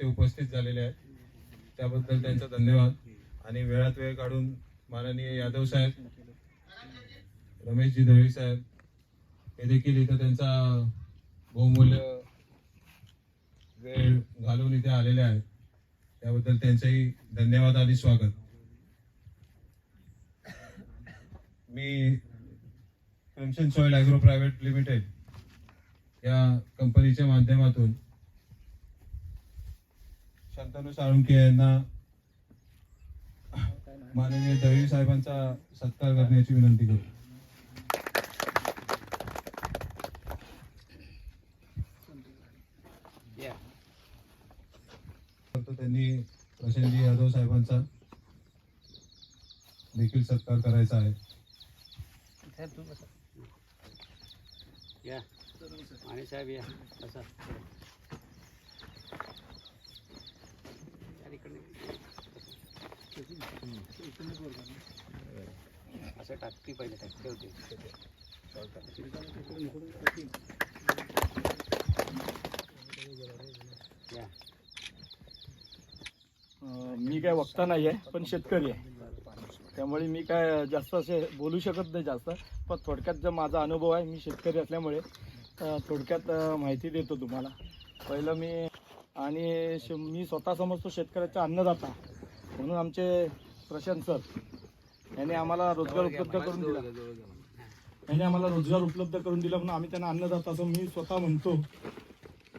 इथे उपस्थित झालेले आहेत. त्याबद्दल त्यांचा धन्यवाद. आणि वेळात वेळ काढून माननीय यादव साहेब रमेशजी दळवी साहेब हे देखील इथं त्यांचा बहुमूल्य वेळ घालून इथे आलेले आहेत. त्याबद्दल त्यांचेही धन्यवाद आणि स्वागत. मी crimson soil agro private limited या कंपनीच्या माध्यमातून शंतनू साळुंके यांना माननीय दळवी साहेबांचा सत्कार करण्याची विनंती करू. त्यांनी प्रशांतजी यादव साहेबांचा देखील सत्कार करायचा आहे. या. आणि साहेब या बसा या इकडे. असं टाकती पहिले टाकते होते मी काय वक्ता नाही आहे पण शेतकरी आहे. त्यामुळे मी काय जास्त असे बोलू शकत नाही जास्त पण थोडक्यात जो माझा अनुभव आहे मी शेतकरी असल्यामुळे थोडक्यात माहिती देतो तुम्हाला. पहिलं मी आणि श- मी स्वतः समजतो शेतकऱ्याचा अन्नदाता. म्हणून आमचे प्रशांत सर यांनी आम्हाला रोजगार उपलब्ध करून दिला. यांनी आम्हाला रोजगार उपलब्ध करून दिला म्हणून आम्ही त्यांना अन्नदाता असं मी स्वतः म्हणतो.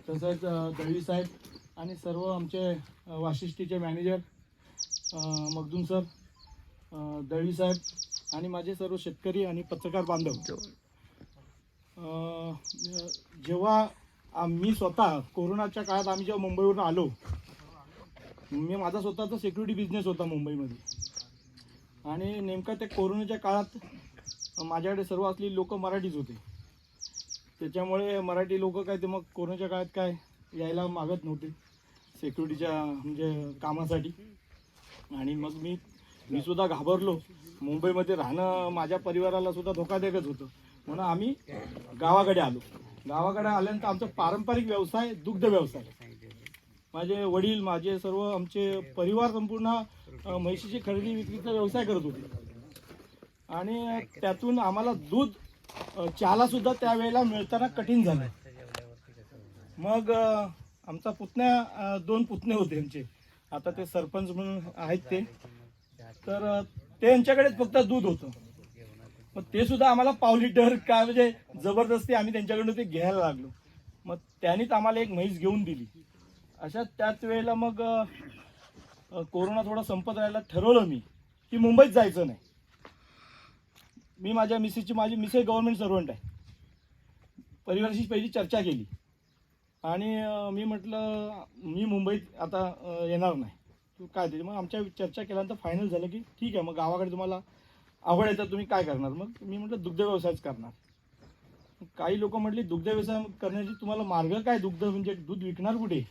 तसंच अं, दळवी साहेब आणि सर्व आमचे अं, वाशिष्ठीचे मॅनेजर अं, मगदूम सर अं, दळवी साहेब आणि माझे सर्व शेतकरी आणि पत्रकार बांधव. अं, जेव्हा मी स्वतः कोरोनाच्या काळात आम्ही जेव्हा मुंबईवरून आलो मी माझा स्वतःचा सिक्युरिटी बिझनेस होता मुंबईमध्ये. आणि नेमका त्या कोरोनाच्या काळात माझ्याकडे सर्व असलेली लोक मराठीच होते. त्याच्यामुळे मराठी लोक काय ते मग कोरोनाच्या काळात काय यायला मागत नव्हते सिक्युरिटीच्या म्हणजे कामासाठी. आणि मग मी मी सुद्धा घाबरलो. मुंबईमध्ये राहणं माझ्या परिवाराला सुद्धा धोकादायकच होतं. म्हणून आम्ही गावाकडे आलो. गावाकडे आल्यानंतर आमचा पारंपरिक व्यवसाय दुग्ध व्यवसाय. माझे वडील माझे सर्व आमचे परिवार संपूर्ण म्हैशीची खरेदी विक्रीचा व्यवसाय करत होते. आणि त्यातून आम्हाला दूध चहाला सुद्धा त्यावेळेला मिळताना कठीण झालं. मग आमचा पुतण्या दोन पुतणे होते आमचे. आता ते सरपंच म्हणून आहेत ते. तर ते त्यांच्याकडेच फक्त दूध होतं. मग ते सुद्धा आम्हाला पाव लिटर काय म्हणजे जबरदस्ती आम्ही त्यांच्याकडून ते घ्यायला लागलो. मग त्यांनीच आम्हाला एक म्हैस घेऊन दिली. अशा त्याच वेळेला मग कोरोना थोडा संपत राहायला ठरवलं मी की मुंबईत जायचं नाही. मी माझ्या मिसेसची माझी मिसेस गव्हर्नमेंट सर्वंट आहे. परिवाराशी पहिली चर्चा केली. आणि मी म्हटलं मी मुंबईत आता येणार नाही. तू काय ते मग आमच्या चर्चा केल्यानंतर फायनल झालं की ठीक आहे मग गावाकडे तुम्हाला आवड आहे तर तुम्ही काय करणार? मग मी म्हटलं दुग्ध व्यवसायच करणार. काही लोक म्हटली दुग्ध व्यवसाय करण्याची तुम्हाला मार्ग काय? दुग्ध म्हणजे दूध विकणार कुठे?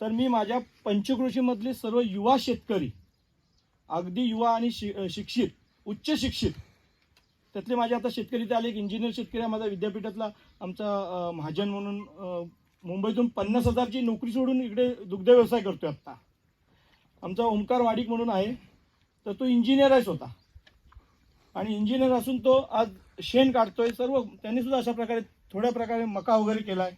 तर मी माझ्या पंचकृषीमधले सर्व युवा शेतकरी अगदी युवा आणि शि शिक्षित उच्च शिक्षित त्यातले माझे आता शेतकरी ते आले एक इंजिनियर शेतकरी आहे माझा विद्यापीठातला आमचा महाजन म्हणून मुंबईतून पन्नास हजारची नोकरी सोडून इकडे दुग्ध व्यवसाय करतोय आत्ता आमचा ओंकार वाडिक म्हणून आहे तर तो इंजिनियर आहे स्वतः. आणि इंजिनियर असून तो आज शेण काढतोय. सर्व त्यांनी सुद्धा अशा प्रकारे थोड्या प्रकारे मका वगैरे केला आहे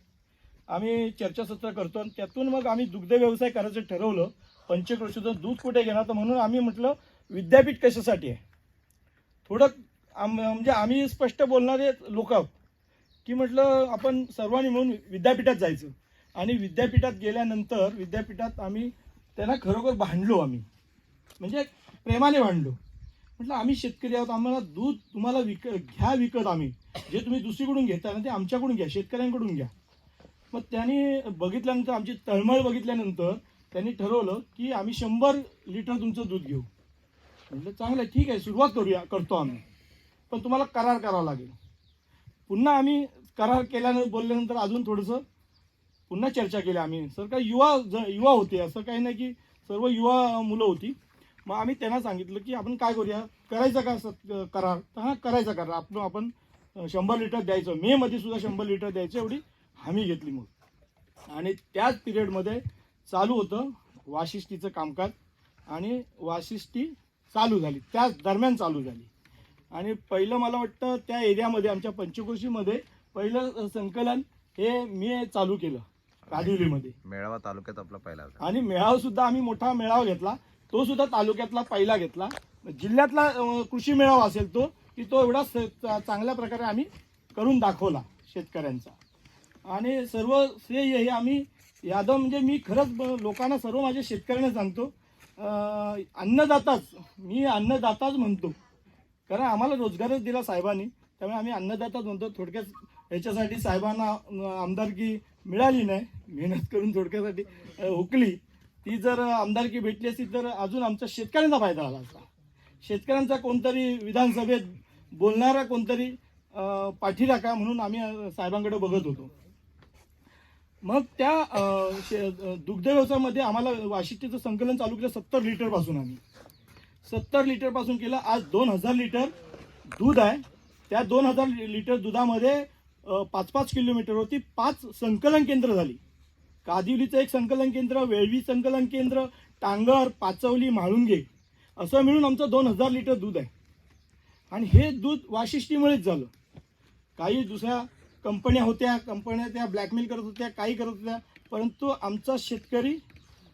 आम्ही चर्चासत्र करतो आणि त्यातून मग आम्ही दुग्ध व्यवसाय करायचं ठरवलं. पंचक्रोशीचं दूध कुठे घेणार तर म्हणून आम्ही म्हटलं विद्यापीठ कशासाठी आहे? थोडं आम म्हणजे आम्ही स्पष्ट बोलणारे लोक आहोत. की म्हटलं आपण सर्वांनी मिळून विद्यापीठात जायचं. आणि विद्यापीठात गेल्यानंतर विद्यापीठात आम्ही त्यांना खरोखर भांडलो आम्ही. म्हणजे प्रेमाने भांडलो. म्हटलं आम्ही शेतकरी आहोत आम्हाला दूध तुम्हाला विक घ्या विकत आम्ही. जे तुम्ही दुसरीकडून घेता ना ते आमच्याकडून घ्या शेतकऱ्यांकडून घ्या. मग त्यांनी बघितल्यानंतर आमची तळमळ बघितल्यानंतर त्यांनी ठरवलं की आम्ही शंभर लिटर तुमचं दूध घेऊ. म्हटलं चांगलं आहे ठीक आहे सुरुवात करूया करतो आम्ही. पण तुम्हाला करार करावा लागेल. पुन्हा आम्ही करार केल्यानंतर बोलल्यानंतर अजून थोडंसं पुन्हा चर्चा केली आम्ही. सर काय युवा ज युवा होते. असं काही नाही की सर्व युवा मुलं होती. मग आम्ही त्यांना सांगितलं की आपण काय करूया? करायचा का करार? तर हा करायचा करार. आपण आपण शंभर लिटर द्यायचं. मे मध्ये सुद्धा शंभर लिटर द्यायचं. एवढी हमी घेतली मग. आणि त्याच पिरियडमध्ये चालू होतं वाशिष्ठीचं कामकाज. आणि वाशिष्ठी चालू झाली. त्या दरम्यान चालू झाली. आणि पहिलं मला वाटतं त्या एरियामध्ये आमच्या पंचकृषीमध्ये पहिलं संकलन हे मी चालू केलं. कादिवलीमध्ये मेळावा तालुक्यात आपला पहिला आणि मेळावा सुद्धा आम्ही मोठा मेळावा घेतला. तो सुद्धा तालुक्यातला पहिला घेतला. जिल्ह्यातला कृषी मेळावा असेल तो की तो एवढा स- चांगल्या प्रकारे आम्ही करून दाखवला शेतकऱ्यांचा. आणि सर्व श्रेय हे आम्ही यादव म्हणजे मी खरंच लोकांना सर्व माझ्या शेतकऱ्यांना सांगतो अन्नदाताच मी अन्नदाताच म्हणतो. कारण आम्हाला रोजगारच दिला साहेबांनी त्यामुळे आम्ही अन्नदाताच म्हणतो. थोडक्यात याच्यासाठी साहेबांना आमदारकी मिळाली नाही मेहनत करून थोडक्यासाठी हुकली. ती जर आमदारकी भेटली असती तर अजून आमचा शेतकऱ्यांचा फायदा झाला असता. शेतकऱ्यांचा कोणतरी विधानसभेत बोलणारा कोणतरी पाठीला पाठीराखा म्हणून आम्ही साहेबांकडे बघत होतो. मग त्या शे- दुग्ध व्यवसायामध्ये आम्हाला वाशिष्ठीचं संकलन चालू केलं सत्तर लिटरपासून आम्ही. सत्तर लिटरपासून केलं आज दोन हजार लिटर दूध आहे. त्या दोन हजार लिटर दुधामध्ये पाच पाच किलोमीटरवरती पाच संकलन केंद्र झाली. कादिवलीचं एक संकलन केंद्र वेळवी संकलन केंद्र टांगर पाचवली म्हाळुंगे. असं मिळून आमचं दोन हजार लिटर दूध आहे. आणि हे दूध वाशिष्ठीमुळेच झालं. काही दुसऱ्या कंपन्या होत्या कंपन्या त्या ब्लॅकमेल करत होत्या काही करत होत्या. परंतु आमचा शेतकरी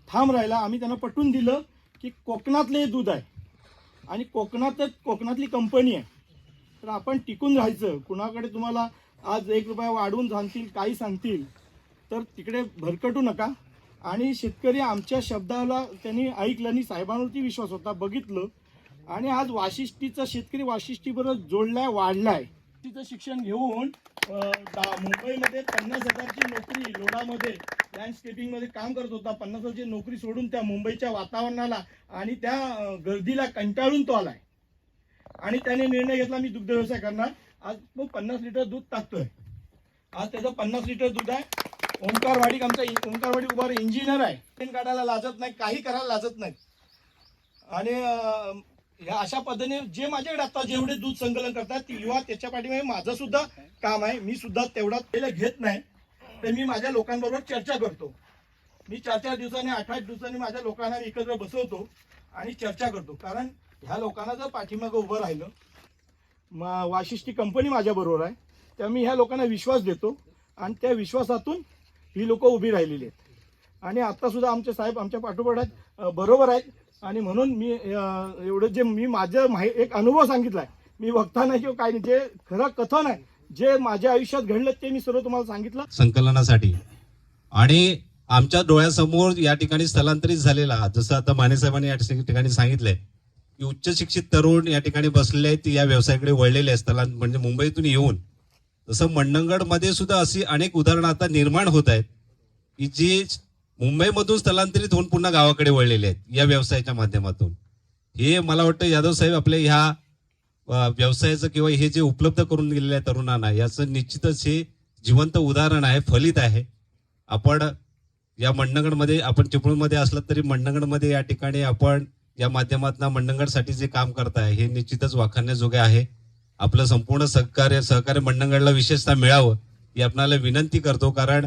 ठाम राहिला. आम्ही त्यांना पटवून दिलं की कोकणातलं हे दूध आहे. आणि कोकणातच कोकणातली कंपनी आहे. तर आपण टिकून राहायचं. कुणाकडे तुम्हाला आज एक रुपया वाढवून सांगतील काही सांगतील. तर तिकडे भरकटू नका. आणि शेतकरी आमच्या शब्दाला त्यांनी ऐकलं आणि साहेबांवरती विश्वास होता बघितलं. आणि आज वाशिष्ठीचा शेतकरी वाशिष्ठीबरोबर जोडलाय वाढलाय. तिचं शिक्षण घेऊन दा- मुंबईमध्ये पन्नास हजारची नोकरी लोडामध्ये लँडस्केपिंगमध्ये काम करत होता. पन्नास हजारची नोकरी सोडून त्या मुंबईच्या वातावरणाला आणि त्या गर्दीला कंटाळून तो आलाय. आणि त्याने निर्णय घेतला मी दुग्ध व्यवसाय करणार. आज तो पन्नास लिटर दूध टाकतोय. आज त्याचं पन्नास लिटर दूध आहे. ओंकारवाडी आमचा ओंकार ओंकारवाडी उभार इंजिनियर आहे. पेन काढायला लाजत नाही काही करायला लाजत नाही. आणि ह्या अशा पद्धतीने जे माझ्याकडे आता जेवढे दूध संकलन करतात ती युवा त्याच्या पाठीमागे माझं सुद्धा काम आहे. मी सुद्धा तेवढा पहिले घेत नाही. तर मी माझ्या लोकांबरोबर चर्चा करतो. मी चार चार दिवसांनी आठ आठ दिवसांनी माझ्या लोकांना एकत्र बसवतो आणि चर्चा करतो. कारण ह्या लोकांना जर पाठीमागं उभं राहिलं मा वाशिष्ठी कंपनी माझ्याबरोबर आहे त्यामुळे मी ह्या लोकांना विश्वास देतो. आणि त्या विश्वासातून ही लोक उभी राहिलेली आहेत. आणि आत्तासुद्धा आमचे साहेब आमच्या पाठोपाठ आहेत बरोबर आहेत. आणि म्हणून मी एवढं जे मी माझं माहि एक अनुभव सांगितला आहे मी वक्ता नाही किंवा काय नाही जे खरं कथन आहे जे माझ्या आयुष्यात घडलं ते मी सर्व तुम्हाला सांगितलं. संकलनासाठी. आणि आमच्या डोळ्यासमोर या ठिकाणी स्थलांतरित झालेला जसं आता माने साहेबांनी या ठिकाणी सांगितलंय की उच्च शिक्षित तरुण या ठिकाणी बसलेले आहेत या व्यवसायाकडे वळलेले आहेत स्थलांत म्हणजे मुंबईतून येऊन तसं मंडणगडमध्ये सुद्धा अशी अनेक उदाहरणं आता निर्माण होत आहेत की जी मुंबईमधून स्थलांतरित होऊन पुन्हा गावाकडे वळलेले आहेत या व्यवसायाच्या माध्यमातून. हे मला वाटतं यादव साहेब आपल्या ह्या व्यवसायाचं किंवा हे जे उपलब्ध करून दिलेलं आहे तरुणांना याचं निश्चितच हे जिवंत उदाहरण आहे फलित आहे. आपण या मंडणगडमध्ये आपण चिपळूणमध्ये असलं तरी मंडणगडमध्ये या ठिकाणी आपण या माध्यमातून मंडणगडसाठी जे काम करताय हे निश्चितच वाखाणण्याजोगे आहे. आपलं संपूर्ण सहकार्य सहकार्य मंडणगडला विशेषतः मिळावं ही आपणाला विनंती करतो. कारण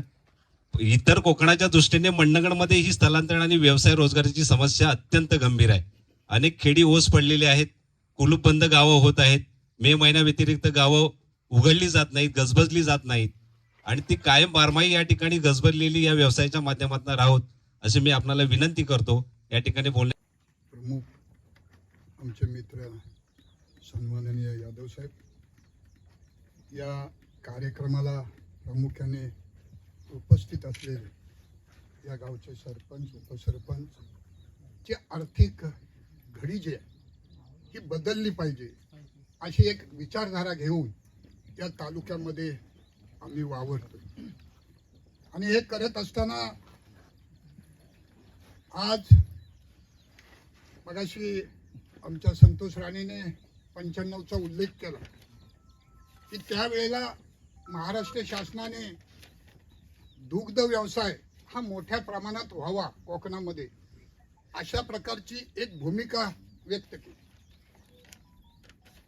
इतर कोकणाच्या दृष्टीने मंडणगडमध्ये ही स्थलांतरण आणि व्यवसाय रोजगाराची समस्या अत्यंत गंभीर आहे. अनेक खेडी ओस पडलेली आहेत कुलूपबंद गावं होत आहेत मे महिन्या व्यतिरिक्त गावं उघडली जात नाहीत गजबजली जात नाहीत. आणि ती कायम बारमाही या ठिकाणी गजबजलेली या व्यवसायाच्या माध्यमातून राहोत असे मी आपल्याला विनंती करतो. या ठिकाणी बोलण्या प्रमुख आमचे मित्र सन्माननीय यादव साहेब. या कार्यक्रमाला प्रामुख्याने उपस्थित असलेले या गावचे सरपंच उपसरपंच ची आर्थिक घडी जी आहे ही बदलली पाहिजे अशी एक विचारधारा घेऊन या तालुक्यामध्ये आम्ही वावरतो आणि हे करत असताना आज मगाशी आमच्या संतोष राणेने पंच्याण्णवचा उल्लेख केला. की त्यावेळेला महाराष्ट्र शासनाने दुग्ध व्यवसाय हा मोठ्या प्रमाणात व्हावा कोकणामध्ये अशा प्रकारची एक भूमिका व्यक्त केली.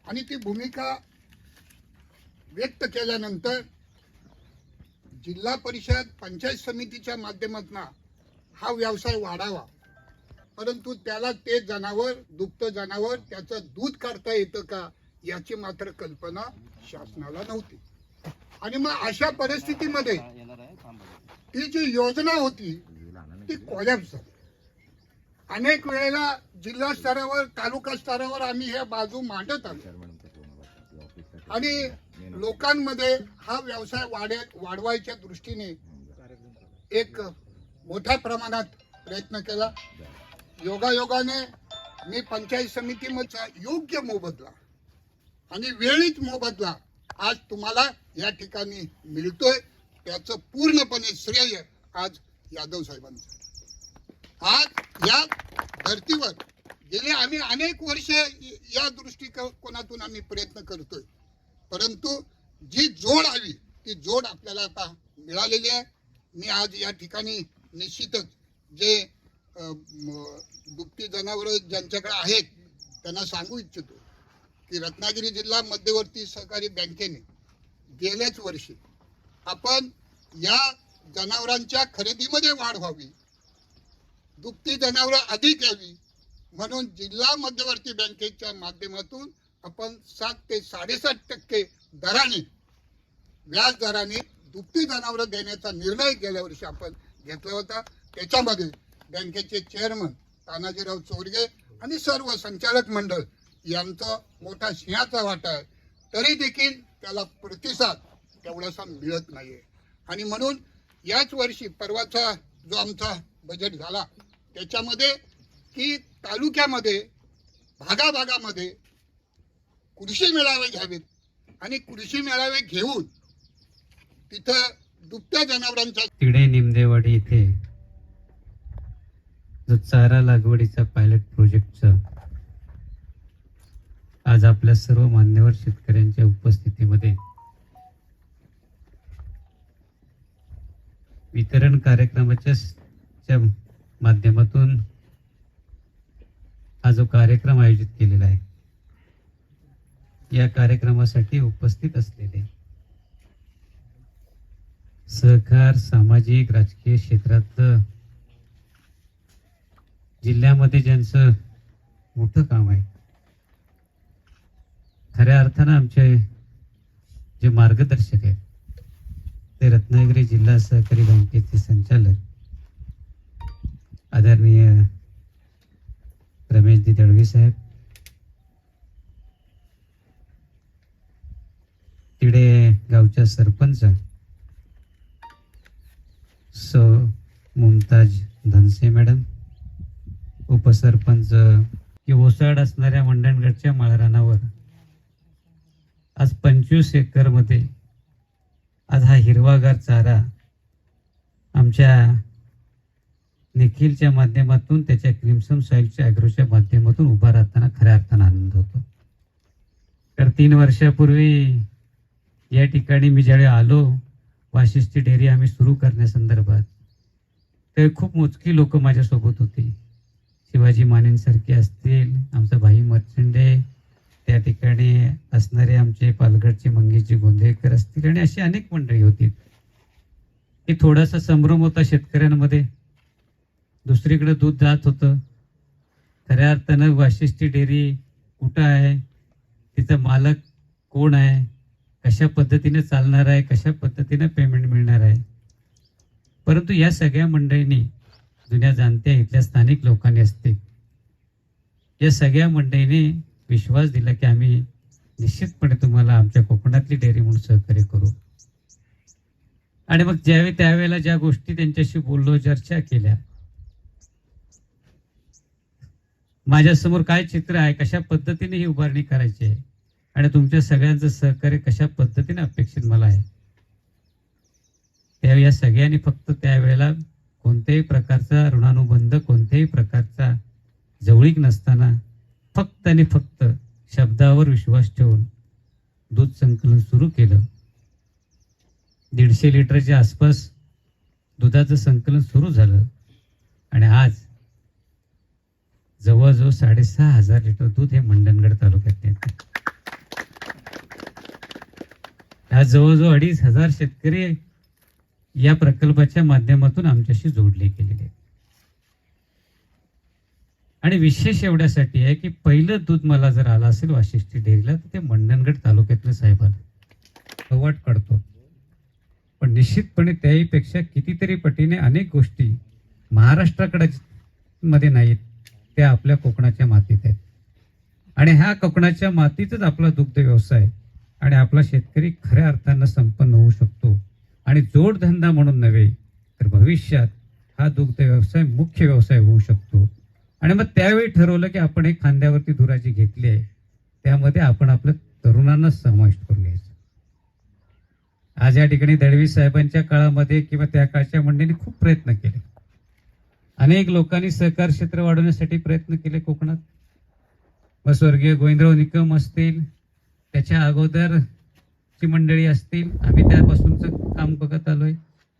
आणि ती भूमिका व्यक्त केल्यानंतर जिल्हा परिषद पंचायत समितीच्या माध्यमातून हा व्यवसाय वाढावा परंतु त्याला ते जनावर दुभतं जनावर त्याचं दूध काढता येतं का याची मात्र कल्पना शासनाला नव्हती. आणि मग अशा परिस्थितीमध्ये ती जी योजना होती ती कोलॅप्स झाली. अनेक वेळेला जिल्हा स्तरावर तालुका स्तरावर आम्ही हे बाजू मांडत आलो. आणि लोकांमध्ये हा व्यवसाय वाढे वाढवायच्या दृष्टीने एक मोठ्या प्रमाणात प्रयत्न केला. योगायोगाने मी पंचायत समितीमध्ये योग्य मोबदला आणि वेळीच मोबदला आज तुम्हाला या ठिकाणी मिळतोय. त्याचं पूर्णपणे श्रेय आज यादव साहेबांचं आज या धर्तीवर गेले आम्ही अनेक वर्ष या दृष्टिकोनातून आम्ही प्रयत्न करतोय. परंतु जी जोड हवी ती जोड आपल्याला आता मिळालेली आहे. मी आज या ठिकाणी निश्चितच जे दुभती जनावरं ज्यांच्याकडे आहेत त्यांना सांगू इच्छितो की रत्नागिरी जिल्हा मध्यवर्ती सहकारी बँकेने गेल्याच वर्षी आपण या जनावरांच्या खरेदीमध्ये वाढ व्हावी दुभती जनावरं अधिक यावी म्हणून जिल्हा मध्यवर्ती बँकेच्या माध्यमातून आपण सात ते साडेसात टक्के दराने व्याज दराने दुभती जनावरं देण्याचा निर्णय गेल्या वर्षी आपण घेतला होता. त्याच्यामध्ये बँकेचे चेअरमन तानाजीराव चोरगे आणि सर्व संचालक मंडळ यांचा मोठा सिंहाचा वाटा आहे. तरी देखील त्याला प्रतिसाद तेवढासा मिळत नाहीये. आणि म्हणून याच वर्षी परवाचा जो आमचा बजेट झाला त्याच्यामध्ये की तालुक्यामध्ये भागाभागामध्ये कृषी मेळावे घ्यावेत आणि कृषी मेळावे घेऊन तिथं दुभत्या जनावरांच्या तिडे निमदेवाडी इथे जो चारा लागवडीचा पायलट प्रोजेक्टचं आज आपल्या सर्व मान्यवर शेतकऱ्यांच्या उपस्थितीमध्ये वितरण कार्यक्रमाच्या माध्यमातून हा जो कार्यक्रम आयोजित केलेला आहे या कार्यक्रमासाठी उपस्थित असलेले सहकार सामाजिक राजकीय क्षेत्रातलं जिल्ह्यामध्ये ज्यांचं मोठं काम आहे. खऱ्या अर्थानं आमचे जे मार्गदर्शक आहेत ते रत्नागिरी जिल्हा सहकारी बँकेचे संचालक आदरणीय रमेशजी दळवी साहेब तिडे गावच्या सरपंच सो मुमताज धनसे मॅडम उपसरपंच की ओसाड असणाऱ्या मंडणगडच्या माळरानावर. आज पंचवीस एकरमध्ये आज हा हिरवागार चारा आमच्या निखिलच्या माध्यमातून त्याच्या क्रिमसम सॉईलच्या ॲग्रोच्या माध्यमातून उभा राहताना खऱ्या अर्थानं आनंद होतो. तर तीन वर्षापूर्वी या ठिकाणी मी ज्यावेळी आलो वाशिष्ठी डेअरी आम्ही सुरू करण्यासंदर्भात तर खूप मोजकी लोक माझ्यासोबत होती. शिवाजी मानेंसारखे असतील आमचा भाई मर्चंडे त्या ठिकाणी असणारे आमचे पालघरचे मंगेशजी गोंधळकर असतील आणि अशी अनेक मंडळी होती. की थोडासा संभ्रम होता शेतकऱ्यांमध्ये. दुसरीकडे दूध जात होतं. खऱ्या अर्थानं वाशिष्ठी डेअरी कुठं आहे? तिचा मालक कोण आहे? कशा पद्धतीने चालणार आहे? कशा पद्धतीने पेमेंट मिळणार आहे? परंतु या सगळ्या मंडळींनी जुन्या जाणत्या इथल्या स्थानिक लोकांनी असते. या सगळ्या मंडळींनी विश्वास दिला की आम्ही निश्चितपणे तुम्हाला आमच्या कोकणातली डेअरी म्हणून सहकार्य करू. आणि मग ज्यावेळी त्यावेळेला ज्या गोष्टी त्यांच्याशी बोललो चर्चा केल्या. माझ्यासमोर काय चित्र आहे कशा पद्धतीने ही उभारणी करायची आहे आणि तुमच्या सगळ्यांचं सहकार्य कशा पद्धतीने अपेक्षित मला आहे. त्यावेळी या सगळ्यांनी फक्त त्यावेळेला कोणत्याही प्रकारचा ऋणानुबंध कोणत्याही प्रकारचा जवळीक नसताना फक्त आणि फक्त शब्दावर विश्वास ठेवून दूध संकलन सुरू केलं. दीडशे लिटरच्या आसपास दुधाचं संकलन सुरू झालं आणि आज जवळजवळ साडेसहा हजार लिटर दूध हे मंडणगड तालुक्यात येते. आज जवळजवळ अडीच हजार शेतकरी या प्रकल्पाच्या माध्यमातून आमच्याशी जोडले गेलेले आहेत. आणि विशेष एवढ्यासाठी आहे की पहिलं दूध मला जर आलं असेल वाशिष्ठी डेअरीला तर ते मंडणगड तालुक्यातलं साहेब कवाट काढतो. पण निश्चितपणे त्याहीपेक्षा कितीतरी पटीने अनेक गोष्टी महाराष्ट्राकडे मध्ये नाहीत त्या आपल्या कोकणाच्या मातीत आहेत. आणि ह्या कोकणाच्या मातीतच आपला दुग्ध व्यवसाय आणि आपला शेतकरी खऱ्या अर्थानं संपन्न होऊ शकतो. आणि जोडधंदा म्हणून नव्हे तर भविष्यात हा दुग्ध व्यवसाय मुख्य व्यवसाय होऊ शकतो. आणि मग त्यावेळी ठरवलं की आपण एक खांद्यावरती धुराची घेतली आहे त्यामध्ये आपण आपल्या तरुणांना समाविष्ट करून घ्यायचं. आज या ठिकाणी दळवी साहेबांच्या काळामध्ये किंवा त्या काळच्या मंडळींनी खूप प्रयत्न केले. अनेक लोकांनी सहकार क्षेत्र वाढवण्यासाठी प्रयत्न केले कोकणात. मग स्वर्गीय गोविंदराव निकम असतील त्याच्या अगोदर ची मंडळी असतील आम्ही त्यापासूनचं काम बघत आलोय.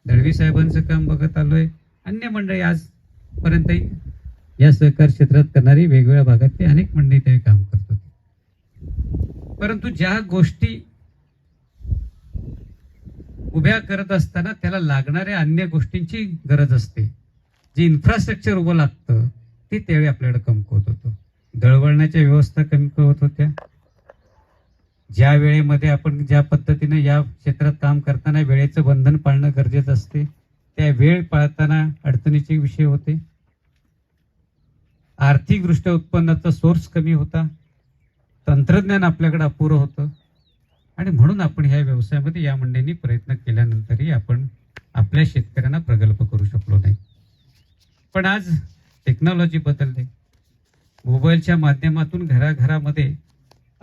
दळवी साहेबांचं काम बघत आलोय. अन्य मंडळी आजपर्यंत या सहकार क्षेत्रात करणारी वेगवेगळ्या भागातली अनेक मंडळी त्यावेळी काम करत होती. परंतु ज्या गोष्टी उभ्या करत असताना त्याला लागणाऱ्या अन्य गोष्टींची गरज असते. जे इन्फ्रास्ट्रक्चर उभं लागतं ते त्यावेळी आपल्याकडे कमकवत होतं. दळवळण्याच्या व्यवस्था कमकवत होत्या. ज्या वेळेमध्ये आपण ज्या पद्धतीने या क्षेत्रात काम करताना वेळेचं बंधन पाळणं गरजेचं असते त्या वेळ पाळताना अडचणीचे विषय होते. आर्थिकदृष्ट्या उत्पन्नाचा सोर्स कमी होता. तंत्रज्ञान आपल्याकडे अपुरं होतं. आणि म्हणून आपण ह्या व्यवसायामध्ये या मंडळींनी प्रयत्न केल्यानंतरही आपण आपल्या शेतकऱ्यांना प्रगल्भ करू शकलो नाही. पण आज टेक्नॉलॉजी बदलते मोबाईलच्या माध्यमातून घराघरामध्ये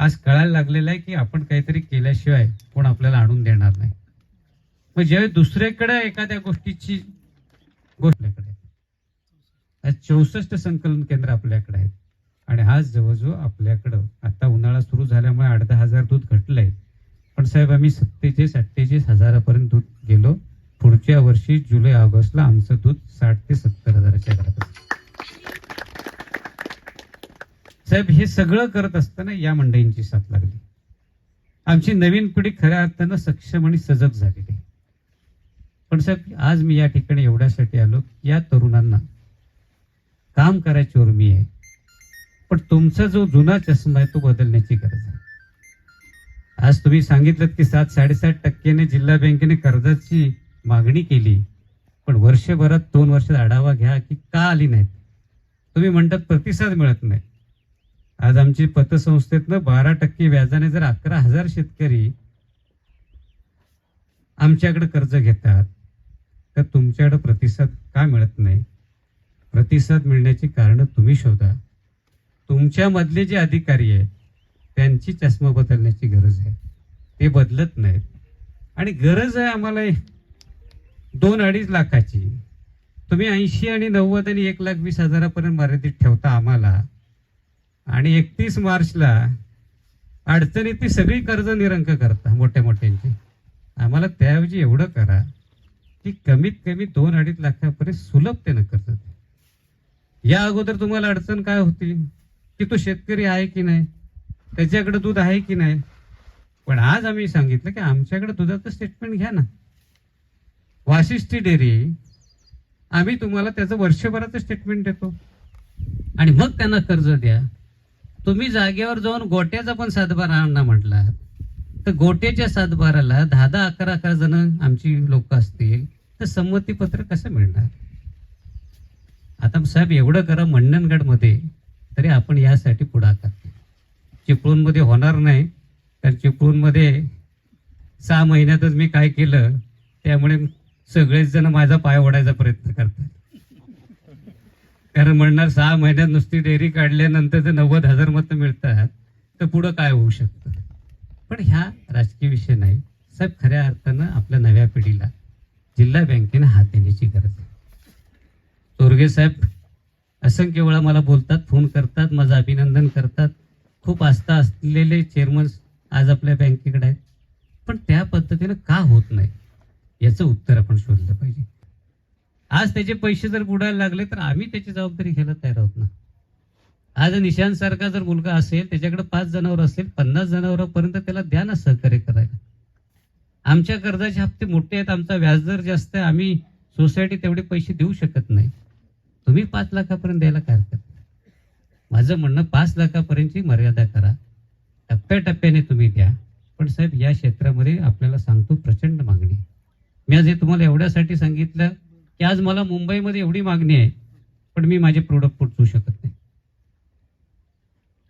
आज कळायला लागलेलं आहे की आपण काहीतरी केल्याशिवाय कोण आपल्याला आणून देणार नाही. मग ज्यावेळी दुसऱ्याकडे एखाद्या गोष्टीची गोष्ट आपल्याकडे आज चौसष्ट संकलन केंद्र आपल्याकडे आहेत. आणि आज जवळजवळ आपल्याकडं आता उन्हाळा सुरू झाल्यामुळे आठ दहा हजार दूध घटलंय. पण साहेब आम्ही सत्तेचाळीस अठ्ठेचाळीस हजारापर्यंत दूध गेलो. पुढच्या वर्षी जुलै ऑगस्टला आमचं दूध साठ ते सत्तर हजाराच्या घरात साहेब हे सगळं करत असताना या मंडळींची साथ लागली. आमची नवीन पिढी खऱ्या अर्थानं सक्षम आणि सजग झालेली आहे. पण साहेब आज मी या ठिकाणी एवढ्यासाठी आलो की या तरुणांना काम करायची उर्मी आहे. पण तुमचा जो जुना चष्मा आहे तो बदलण्याची गरज आहे. आज तुम्ही सांगितलं की सात साडेसात टक्क्याने जिल्हा बँकेने कर्जाची मागणी केली. पण वर्षभरात दोन वर्षात आढावा घ्या की का आली नाहीत. तुम्ही म्हणतात प्रतिसाद मिळत नाही. आज आमची पतसंस्थेतनं बारा टक्के व्याजाने जर अकरा हजार शेतकरी आमच्याकडे कर्ज घेतात तर तुमच्याकडं प्रतिसाद का मिळत नाही? प्रतिसाद मिळण्याची कारण तुम्ही शोधा. तुमच्यामधले जे अधिकारी आहेत त्यांची चष्मा बदलण्याची गरज आहे. ते बदलत नाहीत. आणि गरज आहे आम्हाला दोन अडीच लाखाची. तुम्ही ऐंशी आणि नव्वद आणि एक लाख वीस हजारापर्यंत मर्यादित ठेवता आम्हाला. आणि एकतीस मार्चला अडचणीत ती सगळी कर्ज निरंक करता मोठ्या मोठ्यांची आम्हाला त्याऐवजी एवढं करा की कमीत कमी दोन अडीच लाखापर्यंत सुलभतेनं कर्ज या अगोदर तुम्हाला अडचण काय होती? की तो शेतकरी आहे की नाही? त्याच्याकडे दूध आहे की नाही? पण आज आम्ही सांगितलं की आमच्याकडे दुधाचं स्टेटमेंट घ्या ना. वाशिष्ठी डेअरी आम्ही तुम्हाला त्याचं वर्षभराचं स्टेटमेंट देतो. आणि मग त्यांना कर्ज द्या. तुम्ही जागेवर जाऊन गोट्याचा पण सातबारांना म्हटला तर गोट्याच्या सातबाराला दहा दहा अकरा अकरा जण आमची लोक असतील. तर संमतीपत्र कसं मिळणार? आता साहेब एवढं करा मंडणगडमध्ये तरी आपण यासाठी पुढाकार चिपळूणमध्ये होणार नाही तर चिपळूणमध्ये सहा महिन्यातच मी काय केलं त्यामुळे सगळेच जण माझा पाय ओढायचा प्रयत्न करतात. कारण म्हणणार सहा महिन्यात नुसती डेअरी काढल्यानंतर जर नव्वद हजार मतं मिळतात तर पुढं काय होऊ शकतं? पण ह्या राजकीय विषय नाही. साहेब खऱ्या अर्थानं आपल्या नव्या पिढीला जिल्हा बँकेने हात देण्याची गरज आहे. चोरगे साहेब असंख्य वेळा मला बोलतात फोन करतात माझं अभिनंदन करतात. खूप आस्था असलेले चेअरमन आज आपल्या बँकेकडे आहेत. पण त्या पद्धतीनं का होत नाही? याचं उत्तर आपण शोधलं पाहिजे. आज त्याचे पैसे जर बुडायला लागले तर आम्ही त्याची जबाबदारी घ्यायला तयार आहोत ना? आज निशांत सारखा जर मुलगा असेल त्याच्याकडे पाच जनावर असेल पन्नास जनावरांपर्यंत त्याला द्या ना सहकार्य करायला. आमच्या कर्जाचे हप्ते मोठे आहेत आमचा व्याजदर जास्त आहे आम्ही सोसायटी तेवढे पैसे देऊ शकत नाही. तुम्ही पाच लाखापर्यंत द्यायला काय हरकत नाही. माझं म्हणणं पाच लाखापर्यंतची मर्यादा करा. टप्प्याटप्प्याने तुम्ही द्या. पण साहेब या क्षेत्रामध्ये आपल्याला सांगतो प्रचंड मागणी मी आज हे तुम्हाला एवढ्यासाठी सांगितलं की आज मला मुंबईमध्ये एवढी मागणी आहे पण मी माझे प्रोडक्ट पोचवू शकत नाही.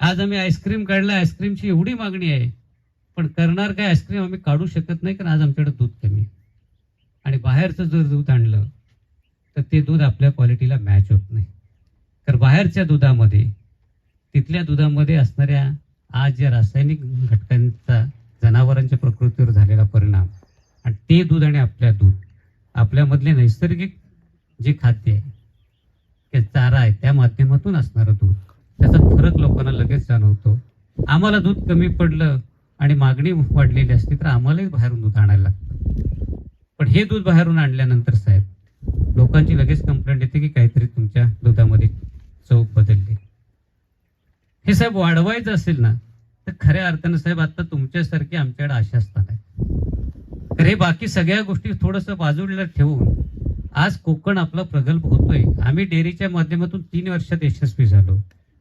आज आम्ही आईस्क्रीम काढला आईस्क्रीमची एवढी मागणी आहे पण करणार काय आईस्क्रीम आम्ही काढू शकत नाही कारण आज आमच्याकडे दूध कमी आहे. आणि बाहेरचं जर दूध आणलं तर ते दूध आपल्या क्वालिटीला मॅच होत नाही. तर बाहेरच्या दुधामध्ये तिथल्या दुधामध्ये असणाऱ्या आज ज्या रासायनिक घटकांचा जनावरांच्या प्रकृतीवर झालेला परिणाम आणि ते दूध आणि आपल्या दूध आपल्यामधले नैसर्गिक जे खाद्य आहे चारा आहे त्या माध्यमातून असणारं दूध. त्याचा फरक लोकांना लगेच जाणवतो. आम्हाला दूध कमी पडलं आणि मागणी वाढलेली असली तर आम्हालाही बाहेरून दूध आणायला लागतं. पण हे दूध बाहेरून आणल्यानंतर साहेब लोकांची लगेच कंप्लेंट येते की काहीतरी तुमच्या दुधामध्ये चव बदलली. हे साहेब वाढवायचं असेल ना तर खऱ्या अर्थानं साहेब आता तुमच्यासारखी आमच्याकडे आशास्थान आहे. तर हे बाकी सगळ्या गोष्टी थोडंसं बाजूला ठेवून आज कोकण आपला प्रगल्भ होतोय. आम्ही डेअरीच्या माध्यमातून तीन वर्षात यशस्वी झालो.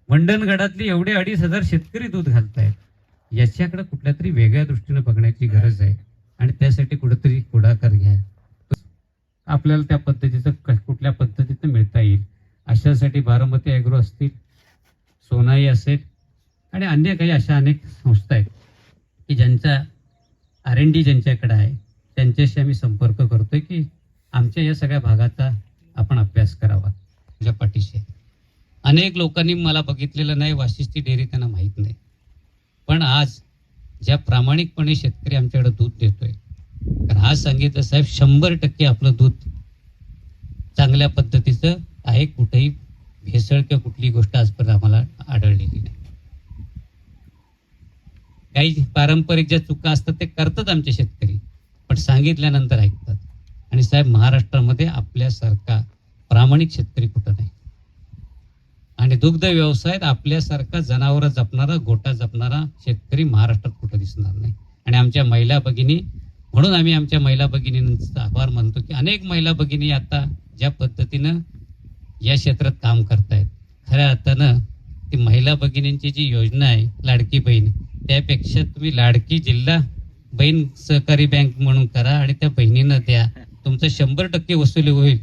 मंडणगडातली एवढे अडीच हजार शेतकरी दूध घालतायत. याच्याकडे कुठल्या तरी वेगळ्या दृष्टीने बघण्याची गरज आहे. आणि त्यासाठी कुठेतरी पुढाकार घ्या. आपल्याला त्या पद्धतीचं कुठल्या पद्धतीनं मिळता येईल? अशासाठी बारामती ॲग्रो असतील सोनाई असेल आणि अन्य काही अशा अनेक संस्था आहेत की ज्यांचा आर एन डी ज्यांच्याकडे आहे त्यांच्याशी आम्ही संपर्क करतोय की आमच्या या सगळ्या भागाचा आपण अभ्यास करावा. तुझ्या पाठीशी. अनेक लोकांनी मला बघितलेलं नाही वाशिष्ठी डेअरी त्यांना माहीत नाही. पण आज ज्या प्रामाणिकपणे शेतकरी आमच्याकडे दूध देतोय तर आज सांगितलं साहेब शंभर टक्के आपलं दूध चांगल्या पद्धतीचं आहे कुठेही भेसळ किंवा कुठली गोष्ट आजपर्यंत आम्हाला आढळलेली नाही. काही पारंपरिक ज्या चुका असतात ते करतात आमचे शेतकरी पण सांगितल्यानंतर ऐकतात. आणि साहेब महाराष्ट्रामध्ये आपल्यासारखा प्रामाणिक शेतकरी कुठं नाही. आणि दुग्ध व्यवसायात आपल्यासारखा जनावरं जपणारा गोटा जपणारा शेतकरी महाराष्ट्रात कुठं दिसणार नाही. आणि आमच्या महिला भगिनी म्हणून आम्ही आमच्या महिला भगिनींचा आभार मानतो की अनेक महिला भगिनी आता ज्या पद्धतीनं या क्षेत्रात काम करतायत. खऱ्या अर्थानं ती महिला भगिनींची जी योजना आहे लाडकी बहीण त्यापेक्षा तुम्ही लाडकी जिल्हा बहीण सहकारी बँक म्हणून करा आणि त्या बहिणीनं द्या. तुमचं शंभर टक्के वसुली होईल.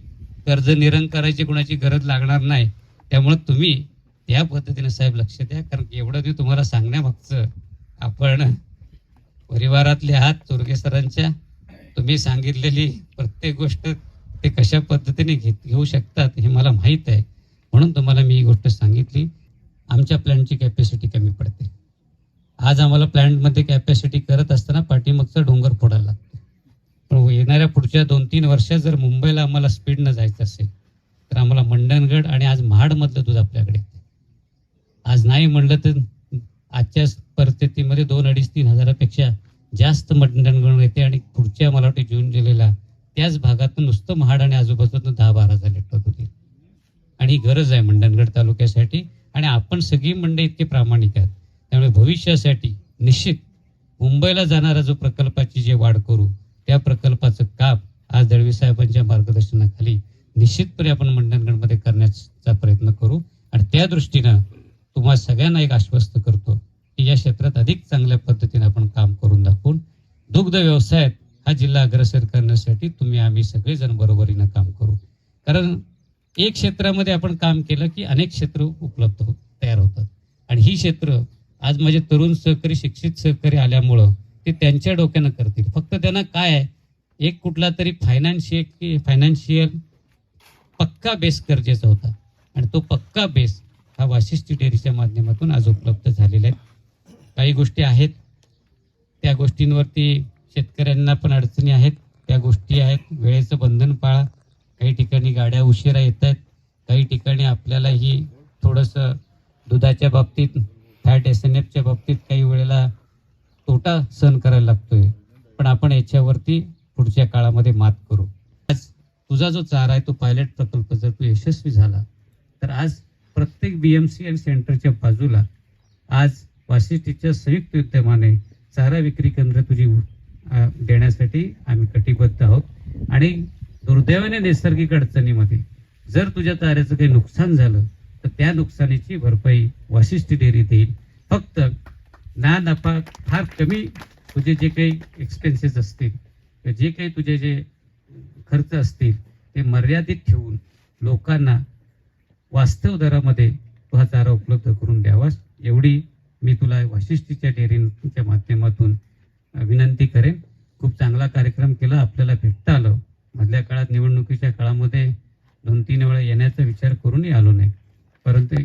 कर्ज निरंकाराची कुणाची कोणाची गरज लागणार नाही. त्यामुळे तुम्ही त्या पद्धतीने साहेब लक्ष द्या. कारण एवढं मी तुम्हाला सांगण्यामागचं आपण परिवारातले आहात चोरगे सरांच्या. तुम्ही सांगितलेली प्रत्येक गोष्ट ते कशा पद्धतीने घेत घेऊ शकतात हे मला माहीत आहे. म्हणून तुम्हाला मी ही गोष्ट सांगितली. आमच्या प्लॅनची कॅपॅसिटी कमी पडते. आज आम्हाला प्लॅन्टमध्ये कॅपॅसिटी करत असताना पाठीमागचा डोंगर फोडायला लागतो. येणाऱ्या पुढच्या दोन तीन वर्षात जर मुंबईला आम्हाला स्पीडनं जायचं असेल तर आम्हाला मंडणगड आणि आज महाडमधलं दूध आपल्याकडे आज नाही म्हणलं तर आजच्या परिस्थितीमध्ये दोन अडीच तीन हजारापेक्षा जास्त मंडणगड येते आणि पुढच्या मला वाटते जून जुलैला त्याच भागातून नुसतं महाड आणि आजूबाजूतून दहा बारा हजार लिटर दूध आणि ही गरज आहे मंडणगड तालुक्यासाठी आणि आपण सगळी मंडळी इतके प्रामाणिक आहेत. त्यामुळे भविष्यासाठी निश्चित मुंबईला जाणारा जो प्रकल्पाची जे वाढ करू त्या प्रकल्पाचं काम आज दळवी साहेबांच्या मार्गदर्शनाखाली निश्चितपणे आपण मंडणगडमध्ये करण्याचा प्रयत्न करू. आणि त्या दृष्टीनं तुम्हाला सगळ्यांना एक आश्वस्त करतो की या क्षेत्रात अधिक चांगल्या पद्धतीने आपण काम करून दाखवून दुग्ध व्यवसायात हा जिल्हा अग्रसर करण्यासाठी तुम्ही आम्ही सगळेजण बरोबरीनं काम करू. कारण एक क्षेत्रामध्ये आपण काम केलं की अनेक क्षेत्र उपलब्ध तयार होतात. आणि ही क्षेत्र आज माझे तरुण सहकारी शिक्षित सहकारी आल्यामुळं ते त्यांच्या डोक्यानं करतील. फक्त त्यांना काय आहे? एक कुठला तरी फायनान्शियल फायनान्शियल पक्का बेस गरजेचा होता. आणि तो पक्का बेस हा वाशिष्ठी डेअरीच्या माध्यमातून आज उपलब्ध झालेला आहे. काही गोष्टी आहेत. त्या गोष्टींवरती शेतकऱ्यांना पण अडचणी आहेत. त्या गोष्टी आहेत. वेळेचं बंधन पाळा. काही ठिकाणी गाड्या उशिरा येत आहेत काही ठिकाणी आपल्यालाही थोडंसं दुधाच्या बाबतीत फॅट एस एन एफच्या बाबतीत काही वेळेला तोटा सहन करायला लागतोय. पण आपण याच्यावरती पुढच्या काळामध्ये मात करू. आज तुझा जो चारा आहे तो पायलट प्रकल्प जर तू यशस्वी झाला तर आज प्रत्येक बी एम सी आणि सेंटरच्या बाजूला आज वाशिष्ठीच्या संयुक्त उद्यमाने चारा विक्री केंद्र तुझी देण्यासाठी आम्ही कटिबद्ध आहोत. आणि दुर्दैवाने नैसर्गिक अडचणीमध्ये जर तुझ्या चाऱ्याचं काही नुकसान झालं तर त्या नुकसानीची भरपाई वाशिष्ठी डेअरी देईल फक्त ना नफा फार कमी तुझे जे काही एक्सपेन्सेस असतील जे काही तुझे जे खर्च असतील ते मर्यादित ठेवून लोकांना वास्तव दरामध्ये तो हा चारा उपलब्ध करून द्यावास. एवढी मी तुला वाशिष्ठीच्या डेअरीच्या माध्यमातून विनंती करेन. खूप चांगला कार्यक्रम केला आपल्याला भेटता आलं. मधल्या काळात निवडणुकीच्या काळामध्ये दोन तीन वेळा येण्याचा विचार करूनही आलो नाही. परंतु